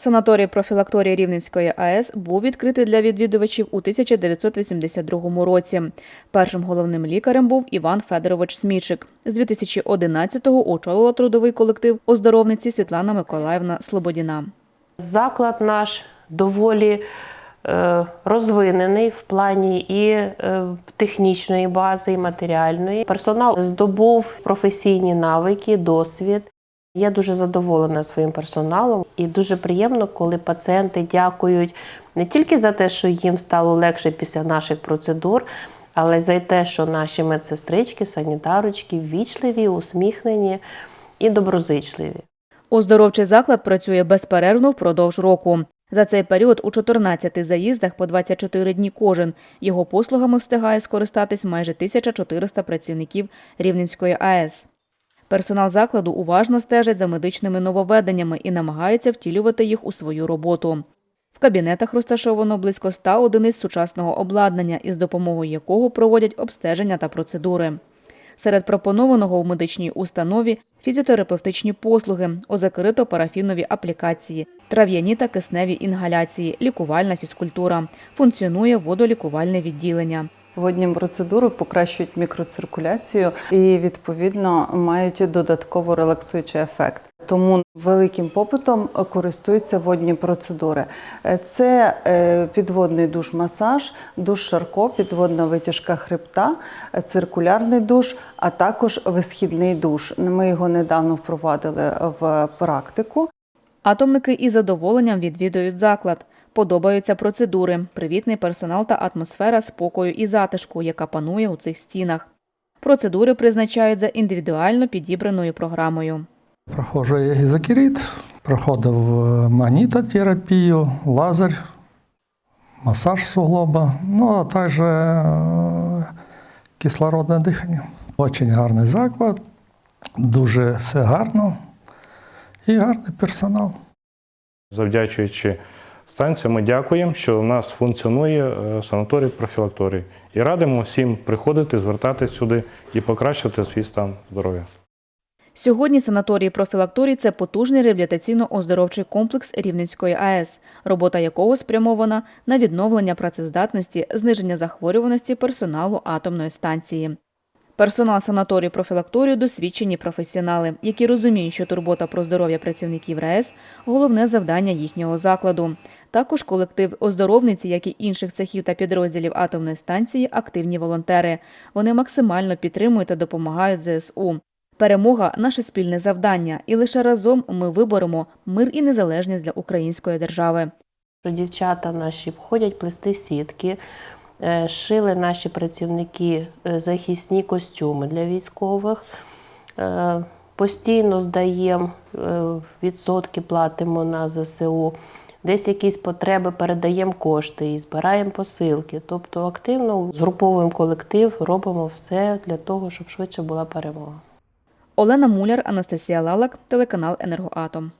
Санаторій профілакторії Рівненської АЕС був відкритий для відвідувачів у 1982 році. Першим головним лікарем був Іван Федорович Смічик. З 2011-го очолила трудовий колектив оздоровниці Світлана Миколаївна Слободіна. Заклад наш доволі е, розвинений в плані і е, технічної бази, і матеріальної. Персонал здобув професійні навики, досвід. Я дуже задоволена своїм персоналом, і дуже приємно, коли пацієнти дякують не тільки за те, що їм стало легше після наших процедур, але й за те, що наші медсестрички, санітарочки ввічливі, усміхнені і доброзичливі. Оздоровчий заклад працює безперервно впродовж року. За цей період у 14 заїздах по 24 дні кожен. Його послугами встигає скористатись майже 1400 працівників Рівненської АЕС. Персонал закладу уважно стежить за медичними нововведеннями і намагається втілювати їх у свою роботу. В кабінетах розташовано близько 100 одиниць сучасного обладнання, із допомогою якого проводять обстеження та процедури. Серед пропонованого в медичній установі фізіотерапевтичні послуги, озакрито-парафінові аплікації, трав'яні та кисневі інгаляції, лікувальна фізкультура. Функціонує водолікувальне відділення. Водні процедури покращують мікроциркуляцію і відповідно мають додатково релаксуючий ефект. Тому великим попитом користуються водні процедури. Е, Це е, підводний душ-масаж, душ Шарко, підводна витяжка хребта, е, циркулярний душ, а також висхідний душ. Ми його недавно впровадили в практику. Атомники із задоволенням відвідують заклад. Подобаються процедури, привітний персонал та атмосфера спокою і затишку, яка панує у цих стінах. Процедури призначають за індивідуально підібраною програмою. Проходжу я ізокерит, проходив е, магнітотерапію, лазер, масаж суглоба, ну а також е, кислородне дихання. Дуже гарний заклад, дуже все гарно і гарний персонал. Завдячуючи станції, ми дякуємо, що у нас функціонує е, санаторій профілакторій. І радимо всім приходити, звертатись сюди і покращити свій стан здоров'я. Сьогодні санаторій профілакторій – це потужний реабілітаційно-оздоровчий комплекс Рівненської АЕС, робота якого спрямована на відновлення працездатності, зниження захворюваності персоналу атомної станції. Персонал санаторію профілакторію – досвідчені професіонали, які розуміють, що турбота про здоров'я працівників РАЕС – головне завдання їхнього закладу. Також колектив оздоровниці, як і інших цехів та підрозділів атомної станції – активні волонтери. Вони максимально підтримують та допомагають ЗСУ. Перемога наше спільне завдання, і лише разом ми виборемо мир і незалежність для української держави. дівчата наші ходять плести сітки, шили наші працівники е, захисні костюми для військових. Е, Постійно здаємо е, відсотки, платимо на ЗСУ. Десь якісь потреби передаємо кошти і збираємо посилки. Тобто активно згруповуємо колектив, робимо все для того, щоб швидше була перемога. Олена Муляр, Анастасія Лалак, телеканал Енергоатом.